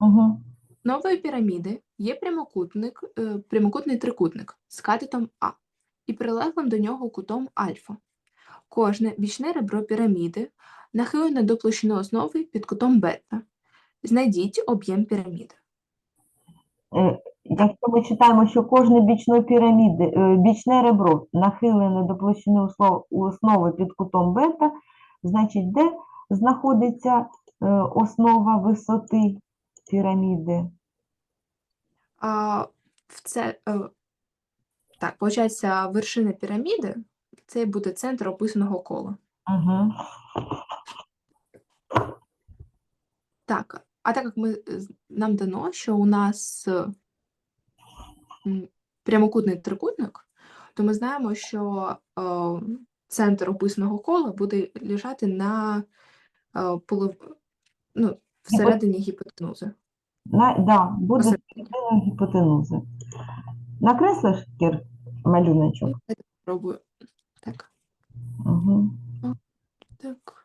Угу. Нової піраміди є прямокутник, е, прямокутний трикутник з катетом А і прилеглим до нього кутом альфа. Кожне бічне ребро піраміди нахилене до площини основи під кутом бета. Знайдіть об'єм піраміди. Е, Якщо ми читаємо, що кожне бічне піраміди, е, бічне ребро нахилене до площини услов- основи під кутом бета, значить, де знаходиться е, основа висоти піраміди? А, в це, е, так, виходить, вершина піраміди це буде центр описаного кола. Угу. Так, а так як ми, е, нам дано, що у нас е, прямокутний трикутник, то ми знаємо, що е, центр описаного кола буде лежати на е, полов... ну, всередині гіпотенузи. На, да, буде Посередині. гіпотенузи. Накреслиш, Кір, малюночок? Я Спробую. Так, Угу. Так.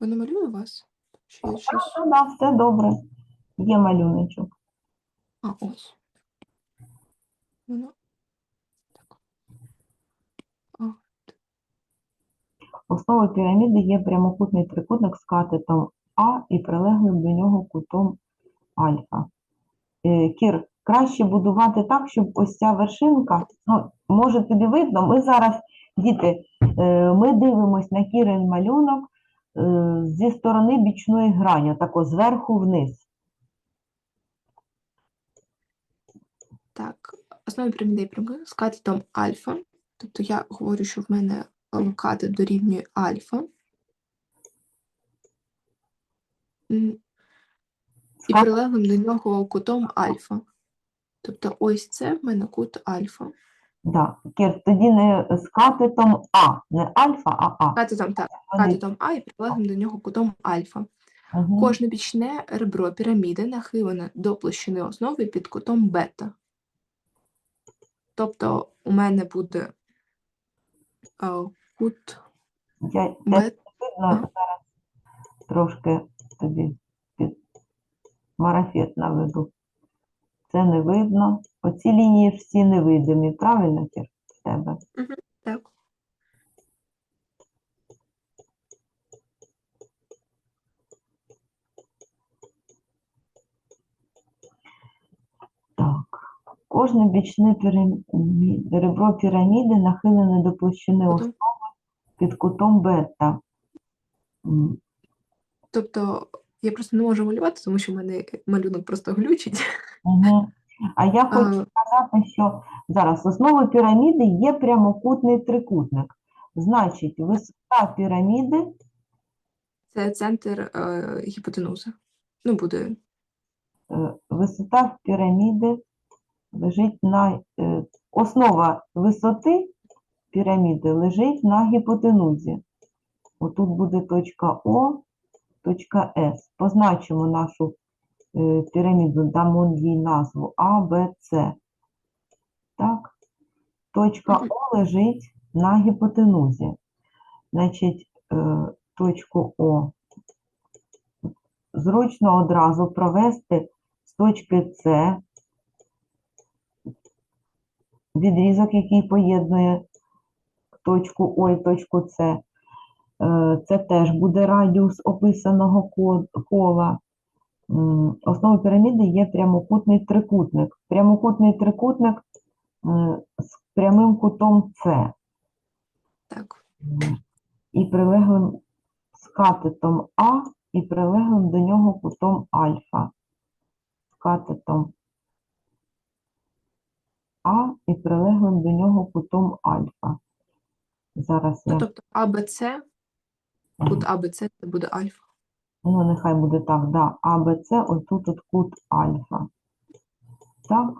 Ви намалюю вас? Чи я щось? Так, да, все добре. Є малюночок. А, ось. Воно. Так. А, Основою піраміди є прямокутний трикутник з катетом А і прилеглим до нього кутом альфа. Е, Кір, краще будувати так, щоб ось ця вершинка, ну, може тобі видно, ми зараз, діти, е, ми дивимось на Кірин малюнок зі сторони бічної грані, тако зверху вниз. Так, основа піраміди є прямокутник з катетом альфа. Тобто я говорю, що в мене е, катет дорівнює альфа. І прилеглим до нього кутом альфа. Тобто ось це в мене кут альфа. Да. Кір, тоді не з катетом А, не альфа, а А. Катетом, так, катетом А і прилеглим до нього кутом альфа. Мгм. Кожне бічне ребро піраміди нахилене до площини основи під кутом бета. Тобто у мене буде е, кут Я, бета. видно, зараз трошки тобі під марафет наведу. Це не видно. Оці лінії всі невидимі, правильно, Кір, в тебе? Так. Так. Кожне бічне ребро піраміди нахилене до площини основи під кутом бета. Тобто я просто не можу малювати, тому що в мене малюнок просто глючить. Мгм. А я хочу сказати, що зараз основою піраміди є прямокутний трикутник. Значить, висота піраміди Це центр е, гіпотенузи. Ну, буде Е, Висота піраміди лежить на е, основа висоти піраміди лежить на гіпотенузі. Отут буде точка О, точка С. Позначимо нашу піраміду, дамо їй назву А, Б, С. Так. Точка О лежить на гіпотенузі. Значить, е, точку О зручно одразу провести з точки С відрізок, який поєднує точку О і точку С. Е, Це теж буде радіус описаного кола. Основою піраміди є прямокутний трикутник. Прямокутний трикутник е, з прямим кутом С так. І прилеглим з катетом А і прилеглим до нього кутом альфа. З катетом А і прилеглим до нього кутом альфа. Зараз Ну, я, тобто АБЦ, кут АБЦ це буде альфа. Ну нехай буде так, да, А, Б, С, отут от кут альфа. Так.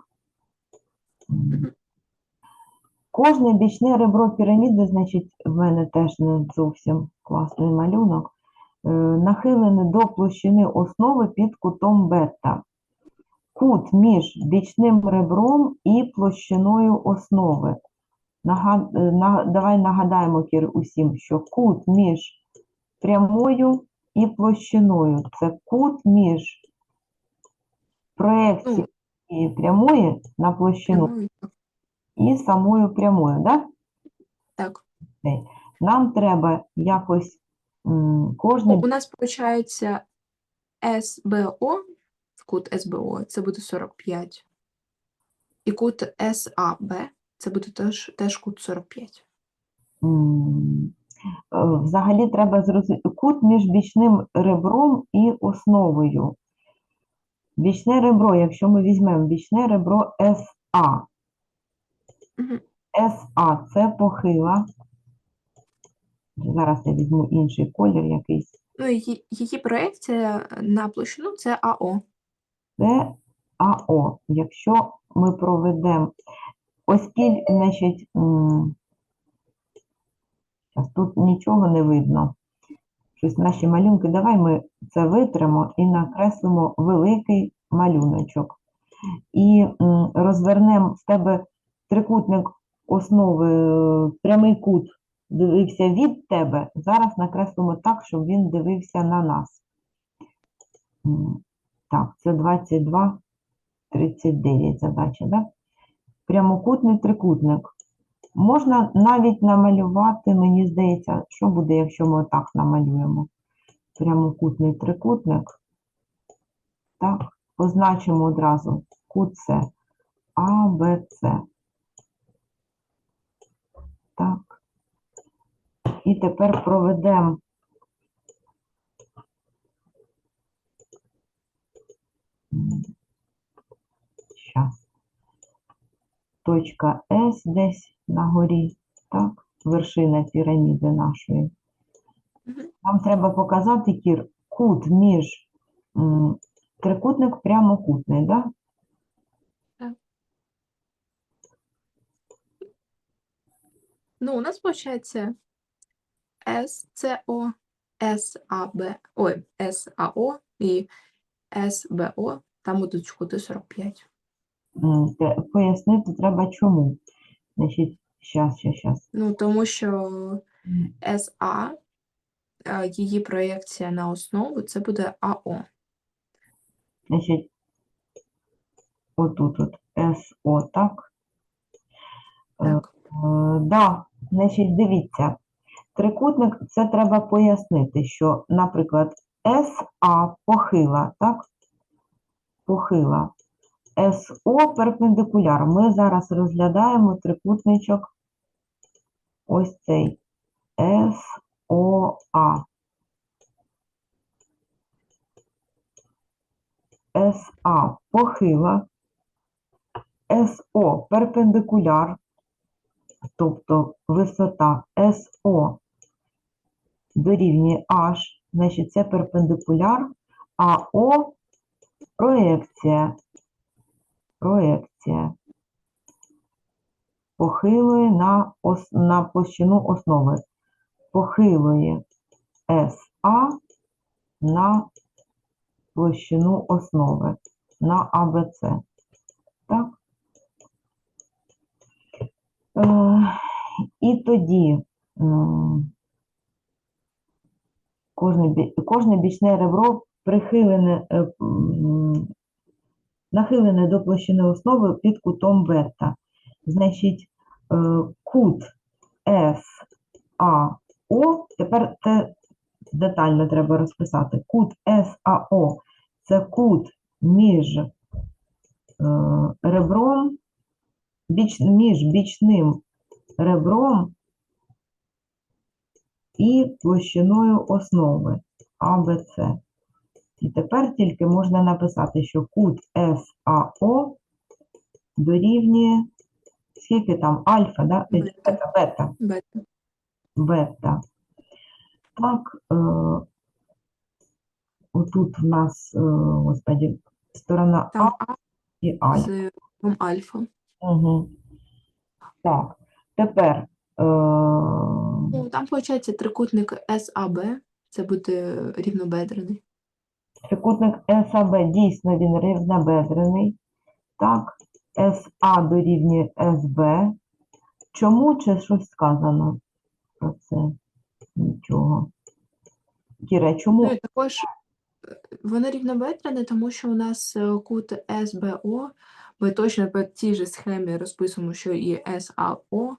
Кожне бічне ребро піраміди, значить, в мене теж не зовсім класний малюнок. Е, Нахилений до площини основи під кутом бета. Кут між бічним ребром і площиною основи. Нага- е, Давай нагадаємо, Кір, усім, що кут між прямою і площиною. Це кут між проекцією цієї прямої на площину і самою прямою. Да? Так. Нам треба якось Ну, у нас виходить СБО, кут СБО, це буде 45. І кут САБ, це буде теж, теж кут 45. М, е, Взагалі треба зрозуміти кут між бічним ребром і основою. Бічне ребро, якщо ми візьмемо бічне ребро СА. СА це похила. Зараз я візьму інший колір якийсь. Ну, її, проекція на площину це АО. Це АО. Якщо ми проведемо, оскільки, значить, тут нічого не видно. Щось наші малюнки, давай ми це витримо і накреслимо великий малюночок. І розвернемо в тебе трикутник основи, е, прямий кут дивився від тебе. Зараз накреслимо так, щоб він дивився на нас. Так, це 22, 39 задача, да? Прямокутний трикутник. Можна навіть намалювати, мені здається, що буде, якщо ми отак намалюємо. Прямокутний трикутник. Так, позначимо одразу кут С, А, Б, С. Так. І тепер проведемо Щас. Точка С десь на горі, так, вершина піраміди нашої. Нам треба показати, Кір, кут між м, трикутник прямокутний, да? Ну, у нас получается СЦО, САБ, ой, САО і СБО, там будуть кути 45. Те- Пояснити треба чому. Значить, щас, щас, щас. Ну, тому що СА, е, її проєкція на основу, це буде АО. Значить, отут от СО, так? Е, Так. Е, Да, значить, дивіться, трикутник це треба пояснити, що, наприклад, СА похила, так? Похила. СО перпендикуляр. Ми зараз розглядаємо трикутничок ось цей СОА. СА похила, СО перпендикуляр, тобто висота СО дорівнює H, значить це перпендикуляр, а О проекція. Проекція. Похилує на, ос, на площину основи. Похилує СА на площину основи, на АБЦ. Так? Е, і тоді м, кожне, бічне ребро прихилене, е, нахилене до площини основи під кутом бета. Значить, е, кут САО, тепер це детально треба розписати. Кут САО це кут між е, ребром, біч, між бічним ребром і площиною основи АБЦ. І тепер тільки можна написати, що кут САО дорівнює скільки там альфа, да? Е, Бета. Бета, бета, Бета. Так, е, отут в нас, е, господи, сторона Там А А і альфа. з там альфа. Угу. Так, тепер е, Ну, там виходить трикутник САБ, це буде рівнобедрений. Трикутник САБ дійсно він рівнобедрений. Так, СА дорівнює СБ. Чому чи щось сказано про це? Нічого. Кіра, чому? Ну також е, воно рівнобедрене, тому що у нас е, кут СБО, ми точно по тій же схемі розписуємо, що і САО,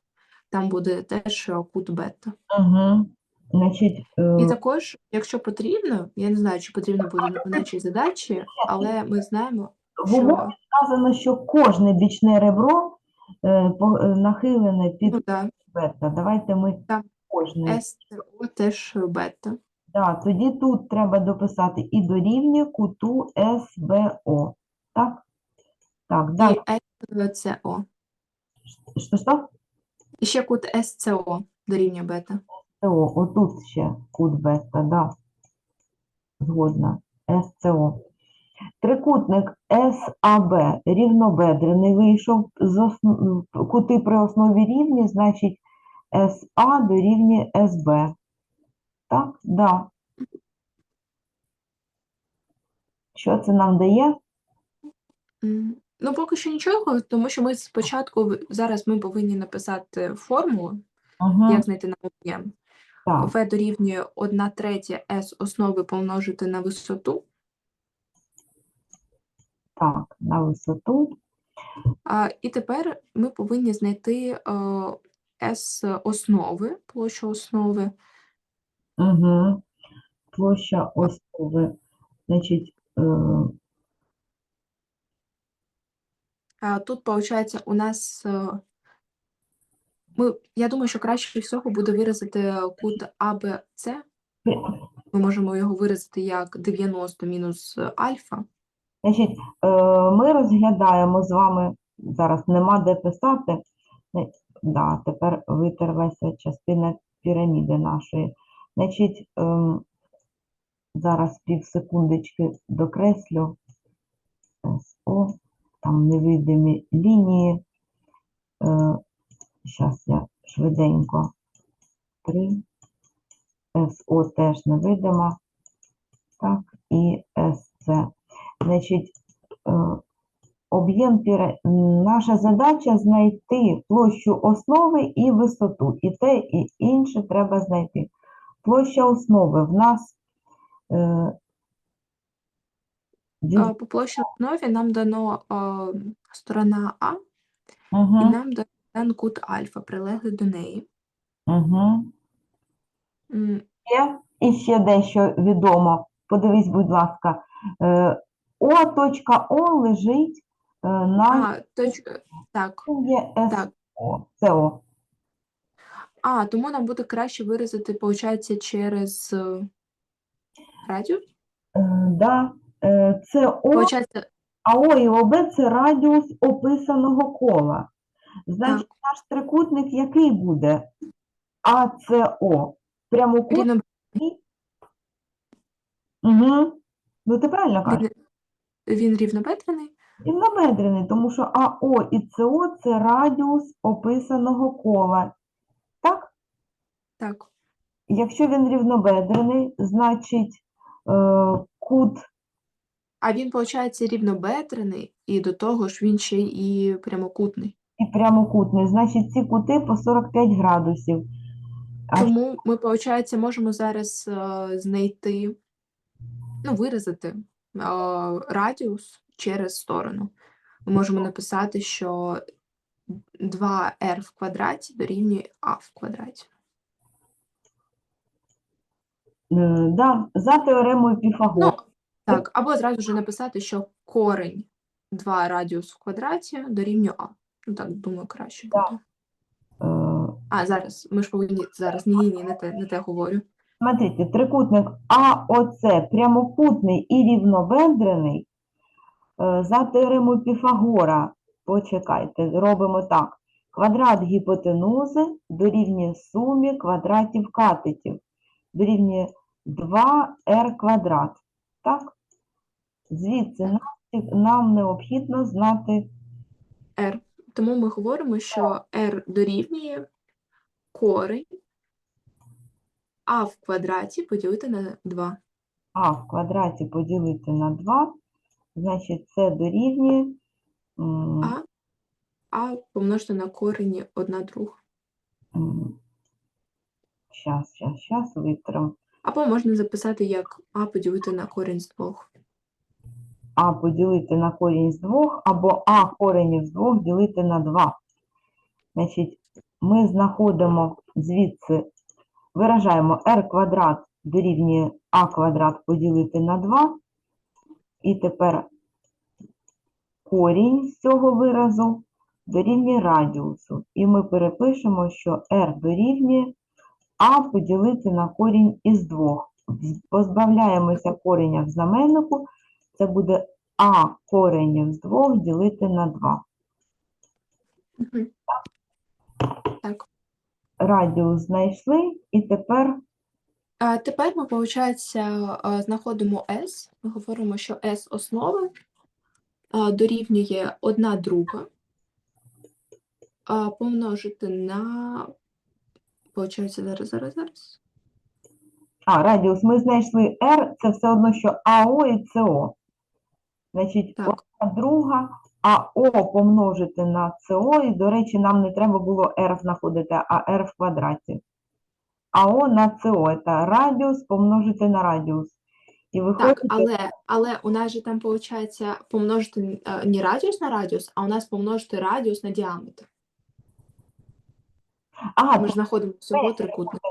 там буде теж е, кут бета. Угу. Значить, е, І також, якщо потрібно, я не знаю, чи потрібно буде нашій задачі, але ми знаємо, в умові що сказано, що кожне бічне ребро е, по- е, нахилене під ну, да, бета. Давайте ми Так. кожне. СТО теж бета. Да, тоді тут треба дописати і дорівнює куту СБО. Так? Так, далі. І СЦО. Що, що? І ще кут СЦО дорівнює бета. СЦО, отут ще кут бета, да. Згодна. СЦО. Трикутник САБ рівнобедрений вийшов, з осн... кути при основі рівні, значить СА дорівнює СБ. Так? Да. Що це нам дає? Ну, поки що нічого, тому що ми спочатку зараз ми повинні написати формулу, Угу. як знайти нам об'єм. Так, В дорівнює 1 третя С основи помножити на висоту, так, на висоту. а, і тепер ми повинні знайти е, С основи, площу основи. Угу. Площа основи. Значить, е, А тут, виходить, у нас е, ми, я думаю, що краще всього буде виразити кут АБЦ. Ми можемо його виразити як 90 мінус альфа. Значить, е, ми розглядаємо з вами, зараз нема де писати, Е, да, тепер витерлася частина піраміди нашої. Значить, ем, зараз пів секундочки докреслю. СО, там невидимі лінії. Зараз я швиденько. 3. СО теж невидима. Так, і СЦ. Значить, е, об'єм піра... наша задача знайти площу основи і висоту. І те, і інше треба знайти. Площа основи в нас е, По площі основі нам дано е, сторона А, і Угу, нам дан кут альфа, прилеглий до неї. угу. М, Є і ще дещо відомо. Подивись, будь ласка. Е, О, точка О лежить е, на А, точ... так, є так. СО. СО. А, тому нам буде краще виразити, виходить, через е, радіус. Е, Да, е, це О, Получається, а О і ОБ це радіус описаного кола. Значить, наш трикутник який буде? АЦО. Прямокутний. Угу. Ну, ти правильно кажеш? він, рівнобедрений. Рівнобедрений, тому що АО і СО – це радіус описаного кола. Так? Так, Якщо він рівнобедрений, значить е, кут а він, виходить, рівнобедрений, і до того ж він ще і прямокутний. І прямокутний, значить ці кути по 45 градусів. А Тому ми, виходить, можемо зараз е, знайти, ну, виразити е, радіус через сторону. Ми можемо написати, що 2r в квадраті дорівнює а в квадраті. Е, да, за теоремою Піфагора. Ну, так, або зразу ж написати, що корень 2 радіус в квадраті дорівнює а. Ну так, думаю, краще буде. Е, А, зараз, ми ж повинні зараз. Ні, ні, ні, не те, не те говорю. Смотрите, трикутник АОЦ прямокутний і рівнобедрений. Е, За теоремою Піфагора, почекайте, робимо так. Квадрат гіпотенузи дорівнює сумі квадратів катетів. Дорівнює 2r квадрат. Так? Звідси нам, нам необхідно знати R. Тому ми говоримо, що R дорівнює корень а в квадраті поділити на 2. А в квадраті поділити на 2, значить це дорівнює А, а помножити на корені 1 друга. щас, щас, щас, витрим. Або можна записати як а поділити на корінь з 2. А поділити на корінь з 2, або А коренів з 2 ділити на 2. Значить, ми знаходимо звідси, виражаємо r квадрат дорівнює а квадрат поділити на 2. І тепер корінь з цього виразу дорівнює радіусу. І ми перепишемо, що r дорівнює а поділити на корінь із 2. Позбавляємося кореня в знаменнику, це буде а коренів з 2 ділити на 2. Мгм. Так. Радіус знайшли, і тепер А тепер ми, виходить, знаходимо S. Ми говоримо, що S основи дорівнює 1 друга помножити на. Получається, зараз, зараз, зараз. А, радіус ми знайшли R, це все одно, що АО і СО. Значить, Так. одна друга, АО помножити на СО, і, до речі, нам не треба було R знаходити, а R в квадраті. АО на СО, це радіус помножити на радіус. І виходить, Так, але, але у нас же там виходить помножити е, не радіус на радіус, а у нас помножити радіус на діаметр. а, Ми ж знаходимо всього трикутника.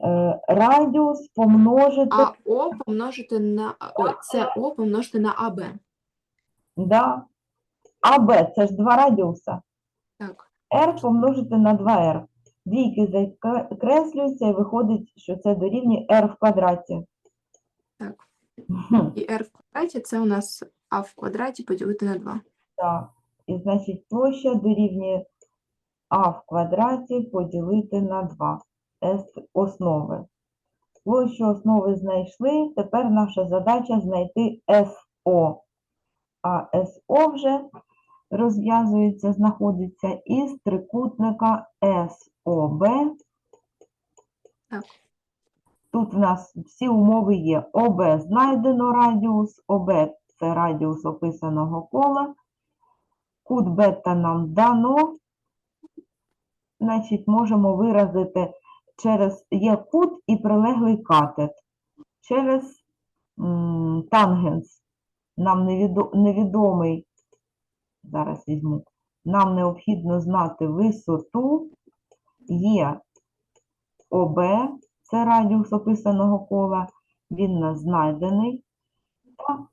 Е, радіус помножити, А О помножити на ой, це О помножити на АБ. да, АБ, це ж два радіуса. Так, R помножити на 2R. Двійки закреслюються і виходить, що це дорівнює R в квадраті. так. Хм, І r в квадраті це у нас А в квадраті поділити на 2. Так. І значить площа дорівнює А в квадраті поділити на 2. С основи. Площу основи знайшли. Тепер наша задача знайти СО. А СО вже розв'язується, знаходиться із трикутника СОБ. Так. Тут в нас всі умови є. ОБ знайдено радіус, ОБ це радіус описаного кола. Кут бета нам дано. Значить, можемо виразити через є кут і прилеглий катет. Через тангенс нам невідо- невідомий, зараз візьму, нам необхідно знати висоту. Є ОБ, це радіус описаного кола, він нас знайдений. Та,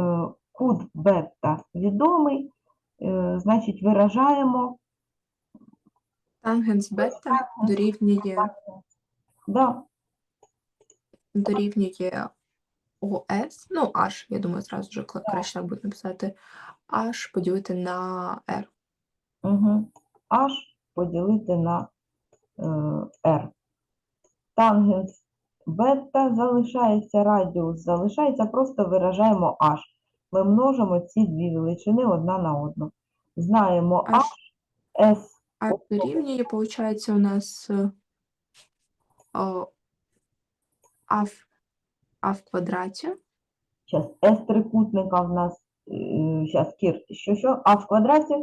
е, кут бета відомий, е, значить, виражаємо Тангенс бета дорівнює, да, дорівнює ОС, ну, H, я думаю, зразу вже краще так буде написати, H поділити на R. угу. H поділити на е, R. Тангенс бета залишається, радіус залишається, просто виражаємо H. Ми множимо ці дві величини одна на одну. Знаємо H, H S А дорівнює, виходить, у нас о, А в, а в квадраті. Зараз S трикутника в нас, зараз, Кір, що, що? А в квадраті?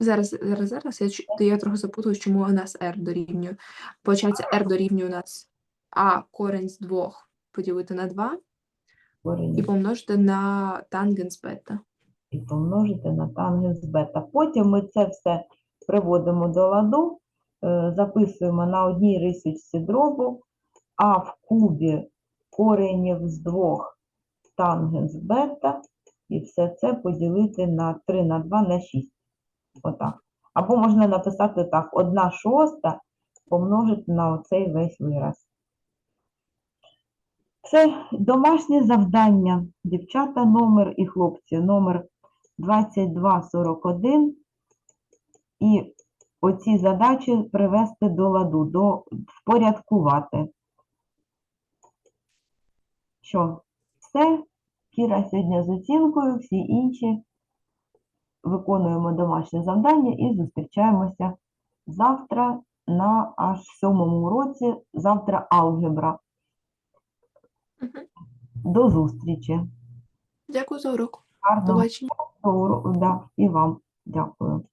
Зараз, зараз, зараз. Я, чу- я трохи запуталась, чому у нас R дорівнює. Получається, R дорівнює у нас А корень з 2 поділити на 2 Корінь і помножити на тангенс бета. і помножити на тангенс бета. Потім ми це все приводимо до ладу, е, записуємо на одній рисочці дробу, а в кубі коренів з двох тангенс бета, і все це поділити на 3 на 2 на 6. Отак. Або можна написати так, 1 шоста помножити на оцей весь вираз. Це домашнє завдання. Дівчата номер і хлопці номер 2241. І оці задачі привести до ладу, до, впорядкувати. Що, все? Кіра сьогодні з оцінкою, всі інші виконуємо домашнє завдання і зустрічаємося завтра на аж сьомому уроці. Завтра алгебра. До зустрічі. Дякую за урок. До Гарного побачення. Да, і вам дякую.